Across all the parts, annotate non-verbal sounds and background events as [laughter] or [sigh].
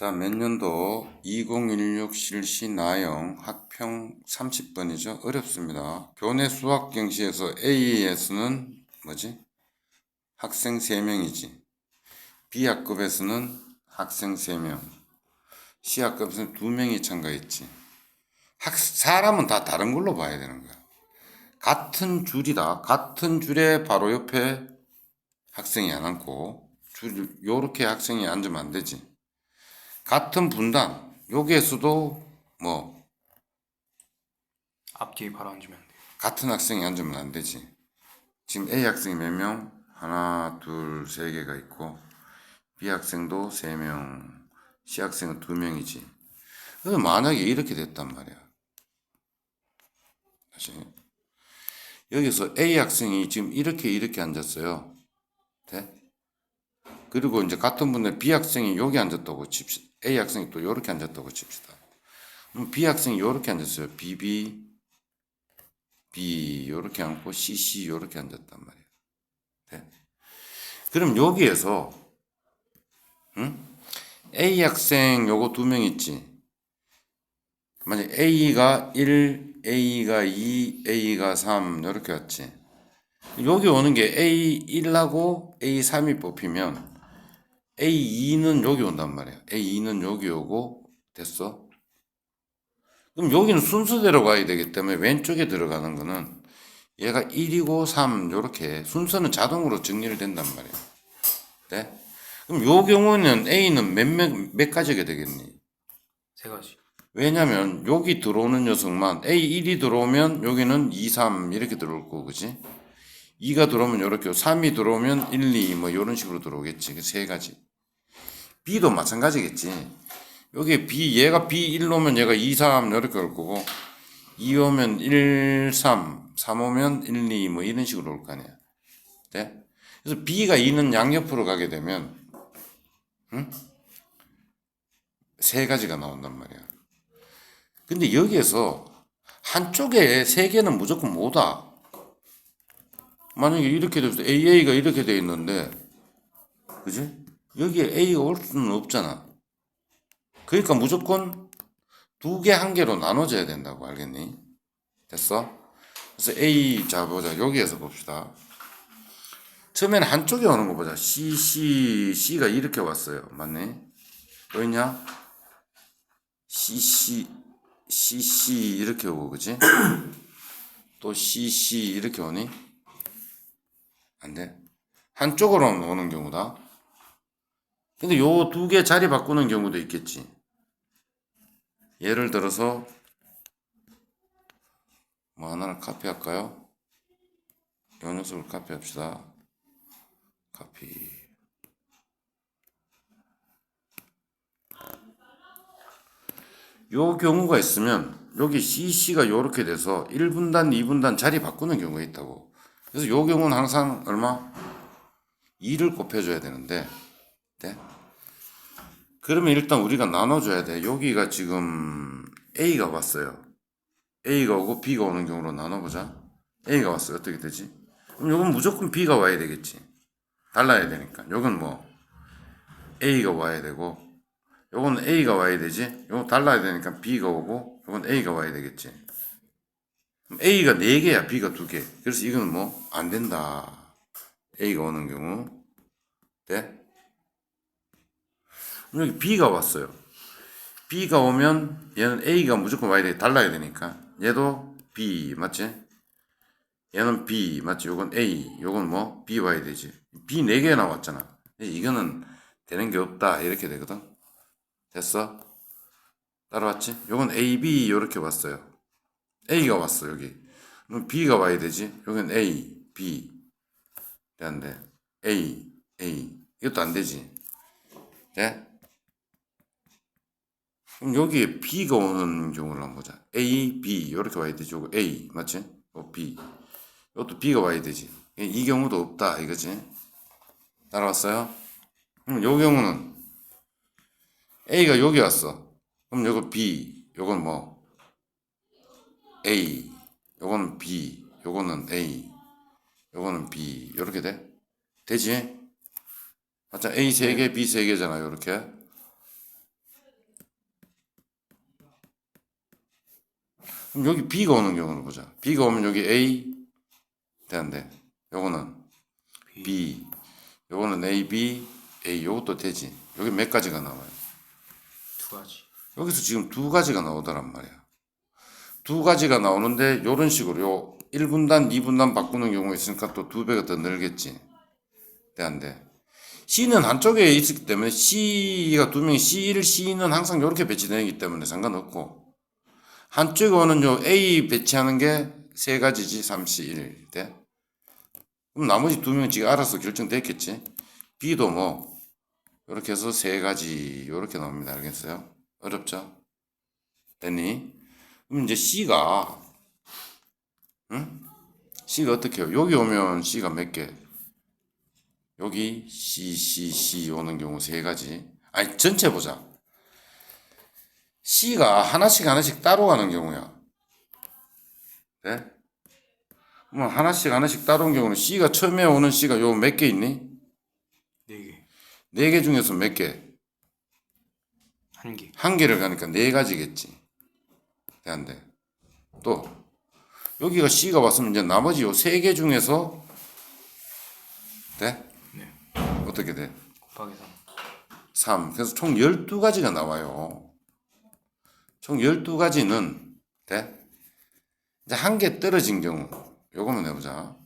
자, 몇 년도 2016 실시 나영 학평 30번이죠. 어렵습니다. 교내 수학 경시에서 A에서는 뭐지? 학생 3명이지. B학급에서는 학생 3명. C학급에서는 2명이 참가했지. 학, 사람은 다 다른 걸로 봐야 되는 거야. 같은 줄이다. 같은 줄에 바로 옆에 학생이 안 앉고, 줄, 요렇게 학생이 앉으면 안 되지. 같은 분단 여기에서도 뭐 앞뒤 바로 앉으면 안 돼요. 같은 학생이 앉으면 안 되지. 지금 A 학생이 몇 명? 하나, 둘, 세 개가 있고 B 학생도 세 명, C 학생은 두 명이지. 만약에 이렇게 됐단 말이야. 다시 여기서 A 학생이 지금 이렇게 이렇게 앉았어요. 돼? 그리고 이제 같은 분들 B 학생이 여기 앉았다고 칩시다. A 학생이 또 이렇게 앉았다고 칩시다. 그럼 B 학생이 이렇게 앉았어요. BB, B 이렇게 앉고 CC 이렇게 앉았단 말이에요. 네? 그럼 여기에서 응? A 학생 요거 두 명 있지. 만약 A가 1, A가 2, A가 3 이렇게 왔지. 여기 오는 게 A1하고 A3이 뽑히면 A2는 여기 온단 말이야. A2는 여기 오고 됐어. 그럼 여기는 순서대로 가야 되기 때문에 왼쪽에 들어가는 거는 얘가 1이고 3 이렇게 순서는 자동으로 정리를 된단 말이야. 네? 그럼 요 경우는 A는 몇, 몇, 몇 가지가 되겠니? 세 가지. 왜냐면 여기 들어오는 녀석만 A1이 들어오면 여기는 2, 3 이렇게 들어올 거고 그지? 2가 들어오면 이렇게 3이 들어오면 1, 2 뭐 이런 식으로 들어오겠지. 그 세 가지. B도 마찬가지겠지. 여기 B 얘가 B1 오면 얘가 2, 3 이렇게 올 거고 2 오면 1, 3, 3 오면 1, 2 뭐 이런 식으로 올 거 아니야. 네? 그래서 B가 2는 양옆으로 가게 되면 응? 세 가지가 나온단 말이야. 근데 여기에서 한쪽에 세 개는 무조건 못 와. 만약에 이렇게 돼서 AA가 이렇게 돼 있는데, 그지? 여기에 A가 올 수는 없잖아. 그러니까 무조건 두 개, 한 개로 나눠져야 된다고 알겠니? 됐어? 그래서 A, 자, 보자. 여기에서 봅시다. 처음에는 한쪽에 오는 거 보자. C, C, C가 이렇게 왔어요. 맞네? 보이냐? C, C, C, C 이렇게 오고, 그지? 또 C, C 이렇게 오니? 안 돼. 한쪽으로 오는 경우다. 근데 요 두 개 자리 바꾸는 경우도 있겠지. 예를 들어서 뭐 하나를 카피할까요? 요 녀석을 카피합시다. 카피. 요 경우가 있으면 여기 CC가 요렇게 돼서 1분단, 2분단 자리 바꾸는 경우가 있다고. 그래서 요 경우는 항상 얼마? 2를 곱해줘야 되는데, 네? 그러면 일단 우리가 나눠줘야 돼. 여기가 지금 A가 왔어요. A가 오고 B가 오는 경우로 나눠보자. A가 왔어요. 어떻게 되지? 그럼 요건 무조건 B가 와야 되겠지. 달라야 되니까. 요건 뭐 A가 와야 되고, 요건 A가 와야 되지. 요건 달라야 되니까 B가 오고, 요건 A가 와야 되겠지. A가 4개야, B가 2개. 그래서 이거는 뭐, 안 된다. A가 오는 경우. 네? 여기 B가 왔어요. B가 오면 얘는 A가 무조건 와야 돼. 달라야 되니까. 얘도 B, 맞지? 얘는 B, 맞지? 요건 A, 요건 뭐? B 와야 되지. B 4개 나왔잖아. 이거는 되는 게 없다. 이렇게 되거든. 됐어? 따라왔지? 요건 A, B 요렇게 왔어요. A가 왔어, 여기. 그럼 B가 와야 되지? 여긴 A, B. 되는데, A, A. 이것도 안 되지. 돼? 여기에 B가 오는 경우를 한번 보자. A, B. 이렇게 와야. 요거 A. 맞지? 어, B. 이것도 B가 와야 되지. 이 경우도 없다. 이거지. 따라왔어요? 그럼 요 경우는 A가 여기 왔어. 그럼 요거 B. 요건 뭐? A. 요거는 B. 요거는 A. 요거는 B. 요렇게 돼? 되지? 맞죠? A 세 개, B 세 개잖아요. 요렇게. 그럼 여기 B가 오는 경우를 보자. B가 오면 여기 A 되는데 요거는 B 요거는 A, B, A 요것도 되지. 여기 몇 가지가 나와요. 두 가지. 여기서 지금 두 가지가 나오더란 말이야. 두 가지가 나오는데 요런 식으로 요 1분단, 2분단 바꾸는 경우가 있으니까 또 두 배가 더 늘겠지. 돼? C는 한쪽에 있기 때문에 C가 두 명이 C1, C는 항상 이렇게 배치되기 때문에 상관없고 한쪽에 오는 요 A 배치하는 게 세 가지지 3, C, 1 돼? 그럼 나머지 두 명은 지가 알아서 결정됐겠지. B도 뭐 이렇게 해서 세 가지 이렇게 나옵니다. 알겠어요? 어렵죠? 됐니? 그럼 이제 C가 응? C가 어떻게 해요? 여기 오면 C가 몇 개? 여기 C, C, C 오는 경우 세 가지. 아니 전체 보자. C가 하나씩 하나씩 따로 가는 경우야. 네? 그럼 하나씩 하나씩 따로 온 경우는 C가 처음에 오는 C가 요 몇 개 있니? 네 개. 네 개 중에서 몇 개? 한 개. 한 개를 가니까 네 가지겠지. 돼, 안 돼? 또, 여기가 C가 왔으면 이제 나머지 요 세 개 중에서, 돼? 네. 어떻게 돼? 곱하기 3. 3. 그래서 총 12가지가 나와요. 총 12가지는, 돼? 이제 한 개 떨어진 경우, 요거만 해보자.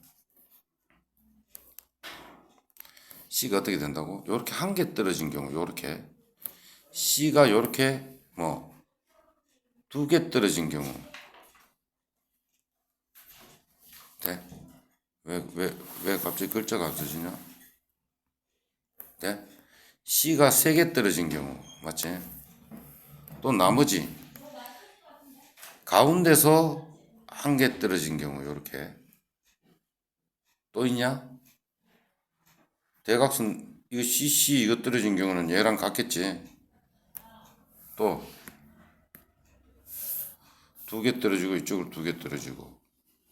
C가 어떻게 된다고? 요렇게 한 개 떨어진 경우, 요렇게. C가 요렇게, 뭐, 두 개 떨어진 경우. 돼? 왜, 왜, 왜 갑자기 글자가 안 써지냐? 돼? C가 세 개 떨어진 경우. 맞지? 또 나머지. 가운데서 한 개 떨어진 경우, 요렇게. 또 있냐? 대각선, 이거 CC 이거 떨어진 경우는 얘랑 같겠지? 또, 두 개 떨어지고 이쪽으로 두 개 떨어지고.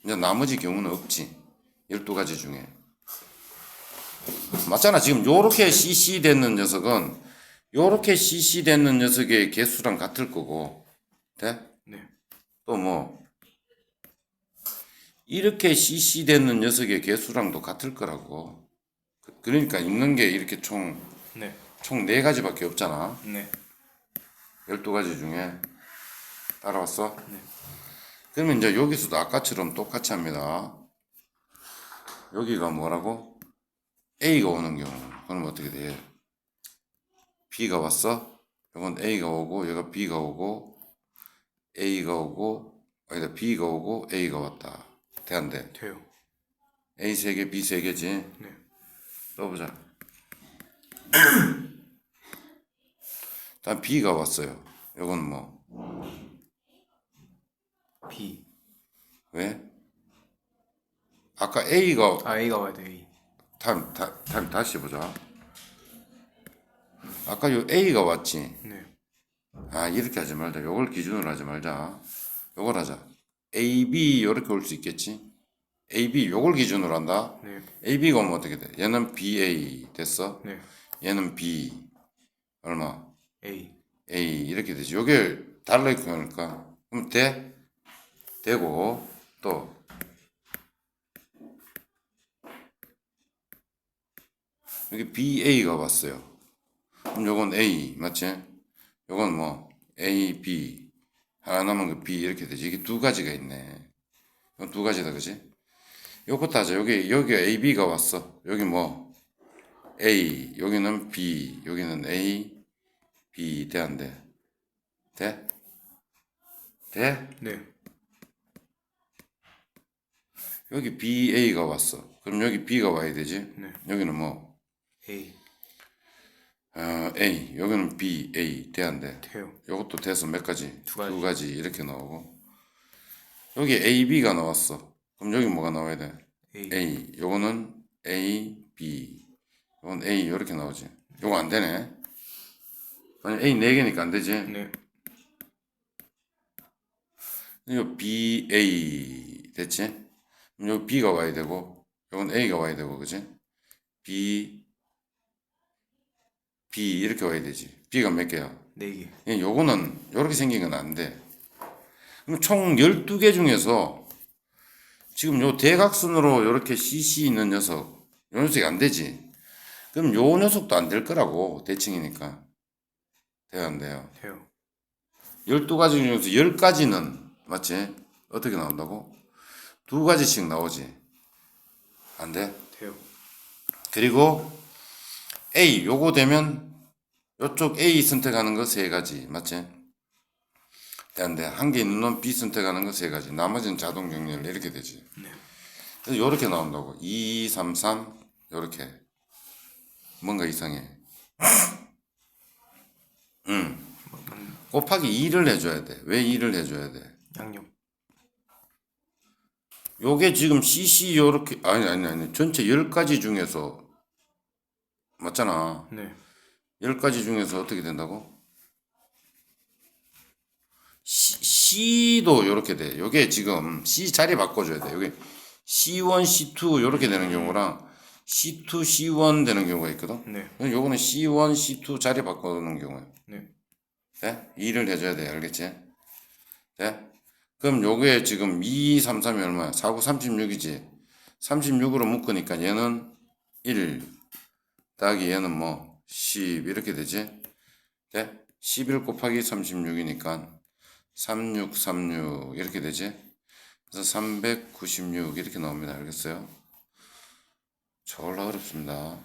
이제 나머지 경우는 없지. 12가지 중에. 맞잖아. 지금 요렇게 CC 됐는 녀석은 요렇게 CC 됐는 녀석의 개수랑 같을 거고. 돼? 네. 또 뭐, 이렇게 CC 되는 녀석의 개수랑도 같을 거라고. 그- 그러니까 읽는 게 이렇게 총, 네. 총네 가지 밖에 없잖아. 네. 12가지 중에. 따라왔어? 네. 그러면 이제 여기서도 아까처럼 똑같이 합니다. 여기가 뭐라고? A가 오는 경우. 그럼 어떻게 돼? B가 왔어? 이건 A가 오고, 얘가 B가 오고, A가 오고, 아니다, B가 오고, A가 왔다. 돼, 안 돼? 돼요. A 세 개, B 세 개지? 네. 떠보자. 일단 B가 왔어요. 이건 뭐, B. 왜? 아까 A가 아 A가 와야 돼 A. 타임, 타, 타임 다시 보자. 아까 요 A가 왔지. 네. 아, 이렇게 하지 말자. 요걸 기준으로 하지 말자. 요걸 하자. A, B 요렇게 올 수 있겠지? A, B 요걸 기준으로 한다. 네. A, B가 오면 어떻게 돼? 얘는 B, A 됐어? 네. 얘는 B. 얼마? A. A 이렇게 되지. 요게 달라니까 그러니까. 그럼 돼? 되고 또 여기 BA가 왔어요. 그럼 요건 A 맞지? 요건 뭐 A, B 하나 남은 거 B 이렇게 되지. 이게 두 가지가 있네. 이건 두 가지다 그지? 요것도 하자. 여기 여기 A, B가 왔어. 여기 뭐 A 여기는 B 여기는 A B 돼안 돼? 돼? 돼? 네. 여기 BA가 왔어. 그럼 여기 B가 와야 되지? 네. 여기는 뭐 A. 어, A 여기는 B, A 돼? 돼요. 요것도 돼서 몇 가지? 두 가지. 두 가지 이렇게 나오고 여기 A, B가 나왔어. 그럼 여기 뭐가 나와야 돼? A. A 요거는 A, B 요건 A 이렇게 나오지. 요거 안 되네. 아니 A 네 개니까 안 되지. 네. 이거 B, A 됐지? 그럼 여기 B가 와야 되고, 이건 A가 와야 되고, 그지? B, B 이렇게 와야 되지. B가 몇 개야? 네 개. 예, 요거는 요렇게 생긴 건 안 돼. 그럼 총 12개 중에서 지금 요 대각선으로 이렇게 CC 있는 녀석, 요 녀석이 안 되지. 그럼 요 녀석도 안 될 거라고, 대칭이니까. 돼요, 안 돼요? 돼요. 12가지 중에서 10가지는, 맞지? 어떻게 나온다고? 두 가지씩 나오지. 안 돼? 돼요. 그리고 A 요거 되면 요쪽 A 선택하는 거 세 가지 맞지? 안돼 한개 있는 놈 B 선택하는 거 세 가지 나머지는 자동 정렬 이렇게 되지. 그래서 요렇게 나온다고 2, 3, 3 요렇게 뭔가 이상해. [laughs] 음 곱하기 2를 해줘야 돼. 왜 2를 해줘야 돼? 양력. 요게 지금 CC 요렇게 아니 아니 아니 전체 10가지 중에서 맞잖아. 네. 10가지 중에서 어떻게 된다고? C, C도 요렇게 돼. 요게 지금 C 자리 바꿔줘야 돼. 요게 C1, C2 요렇게 되는 경우랑 C2, C1 되는 경우가 있거든. 네. 요거는 C1, C2 자리 바꾸는 경우야. 네. 돼? 2를 해줘야 돼. 알겠지? 돼? 그럼 요게 지금 2, 3, 3이 얼마야? 4, 9, 36이지. 36으로 묶으니까 얘는 1 더하기 얘는 뭐 10 이렇게 되지? 돼? 11 곱하기 36이니까 36, 36 이렇게 되지? 그래서 396 이렇게 나옵니다. 알겠어요? 졸라 어렵습니다.